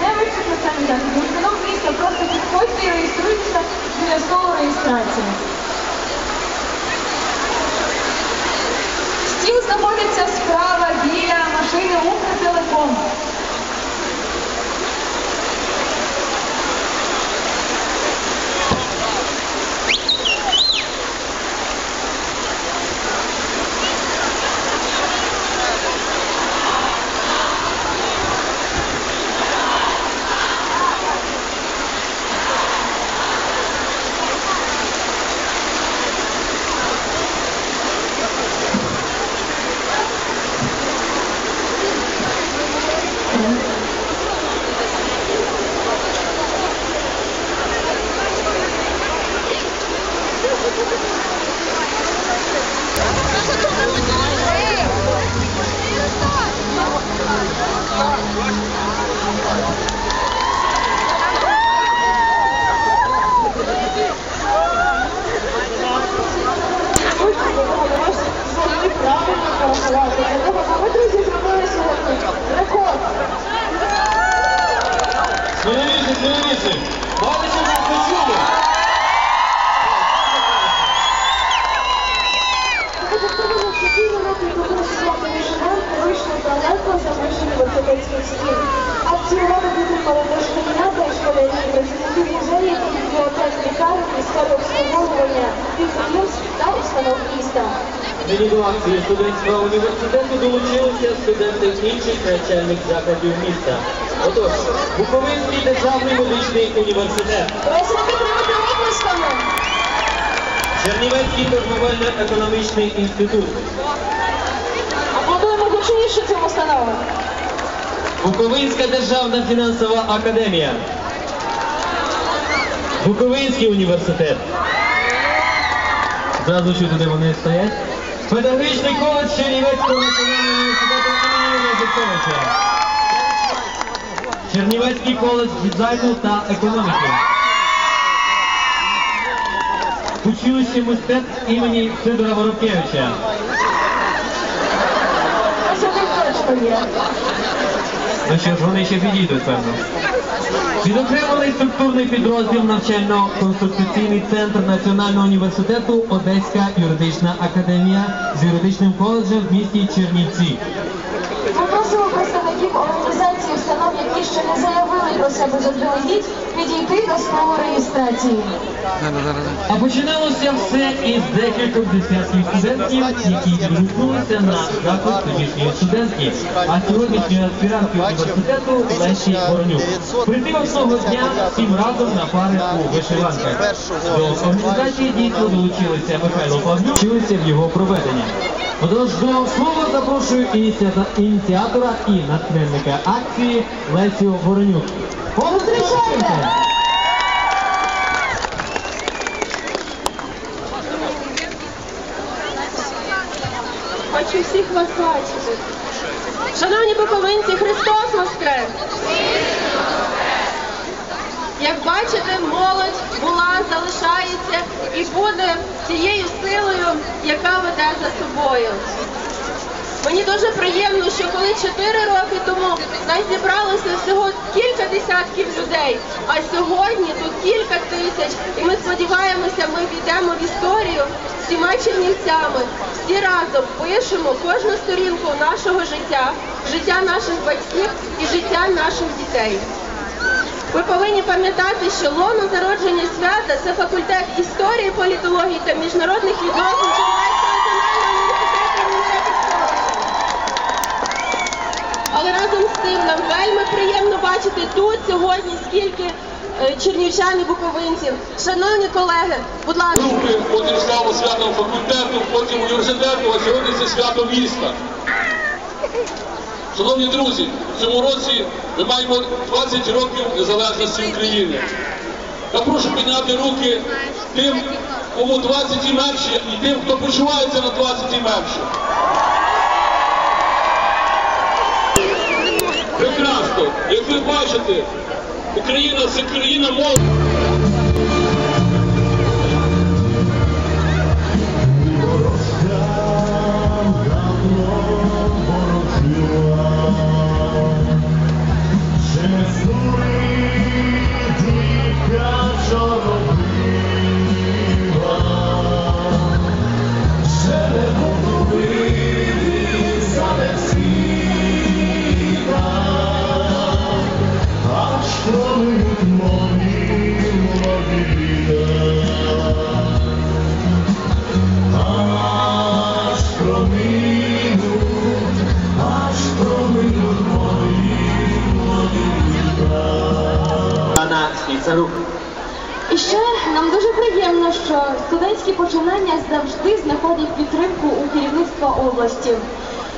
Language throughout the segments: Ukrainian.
не вивчив на самі дати. До установ міста просто підходьте і реєструйтеся біля столу реєстрації. Стіл знаходиться справа біля машини Укртелеком. Лікарень, місцеве підприємств та установ міста. До акції студентського університету долучилися студенти інших навчальних закладів міста. Отож, Буковинський державний медичний університет, Просимо підтримати оплесками. Чернівецький торговельно-економічний інститут, Аплодуємо гучніше цим установам. Буковинська державна фінансова академія, Буковинський університет. Зразу чути, де вони стоять. Педагогічний коледж Чернівецького національного університету імені Лозівковича. Чернівецький коледж дизайну та економіки. Училище мистецтв імені Сидора Воробкевича. Ну що ж, вони ще підійдуть, певно. Відокремлений структурний підрозділ навчально-консультаційний центр Національного університету Одеська юридична академія з юридичним коледжем в місті Чернівці. Ми просимо представників організації установ, які ще не заявили про себе заздалегідь, підійти до столу реєстрації. А починалося все із декількох десятків студентів, які відгукнулися на заклик тодішньої студентки, а сьогоднішньої аспірантки університету Лесі Воронюк. Прийти одного дня всім разом на пари у вишиванках. До організації дійсно долучилися Михайло Павлюк, вчилися в його проведенні. Отож, до слова запрошую ініціатора і натхненника акції Лесю Воронюк. Зустрічайте! Хочу всіх вас бачити. Шановні буковинці, Христос Воскрес! Як бачите, молодь була, залишається і буде тією силою, яка веде за собою. Мені дуже приємно, що коли 4 роки тому нас зібралося всього кілька десятків людей, а сьогодні тут кілька тисяч, і ми сподіваємося, ми війдемо в історію всіма чернівцями, всі разом пишемо кожну сторінку нашого життя, життя наших батьків і життя наших дітей. Ви повинні пам'ятати, що лоно зародження свята це факультет історії, політології та міжнародних відносин Чернівецького національного університету Але разом з тим нам вельми приємно бачити тут сьогодні скільки е, чернівчан і буковинців. Шановні колеги, будь ласка. групи, потім стало святом факультету, потім університету, а сьогодні це свято міста. Шановні друзі, в цьому році ми маємо 20 років незалежності України. Я прошу підняти руки тим, кому 20 і менше, і тим, хто почувається на 20 і менше. Прекрасно. Як ви бачите, Україна це країна молоді. Писарук. І ще нам дуже приємно, що студентські починання завжди знаходять підтримку у керівництва області.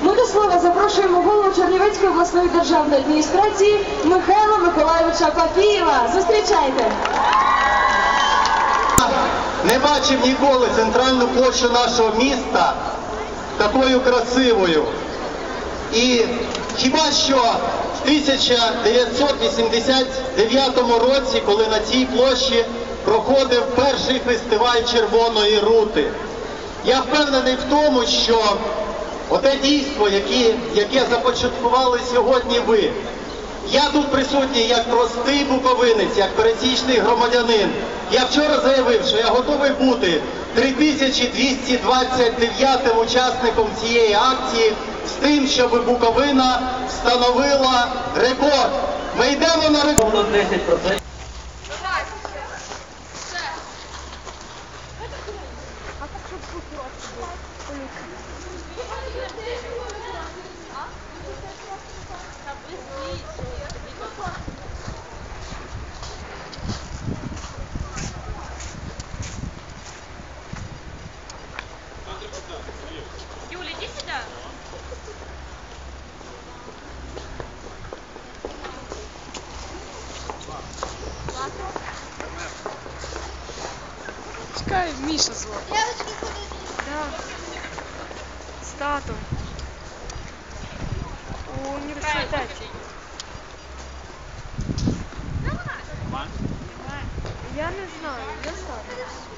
Ми до слова запрошуємо голову Чернівецької обласної державної адміністрації Михайла Миколайовича Папієва. Зустрічайте! Не бачив ніколи центральну площу нашого міста такою красивою. І хіба що в 1989 році, коли на цій площі проходив перший фестиваль Червоної рути, я впевнений в тому, що оте дійство, яке, яке започаткували сьогодні ви, я тут присутній як простий буковинець, як пересічний громадянин. Я вчора заявив, що я готовий бути 3229 учасником цієї акції з тим, щоб Буковина встановила рекорд. Ми йдемо на рекорд. Повно 10%. Юля, Миша звал. Да. С татом. У университете. Я не знаю, я сам.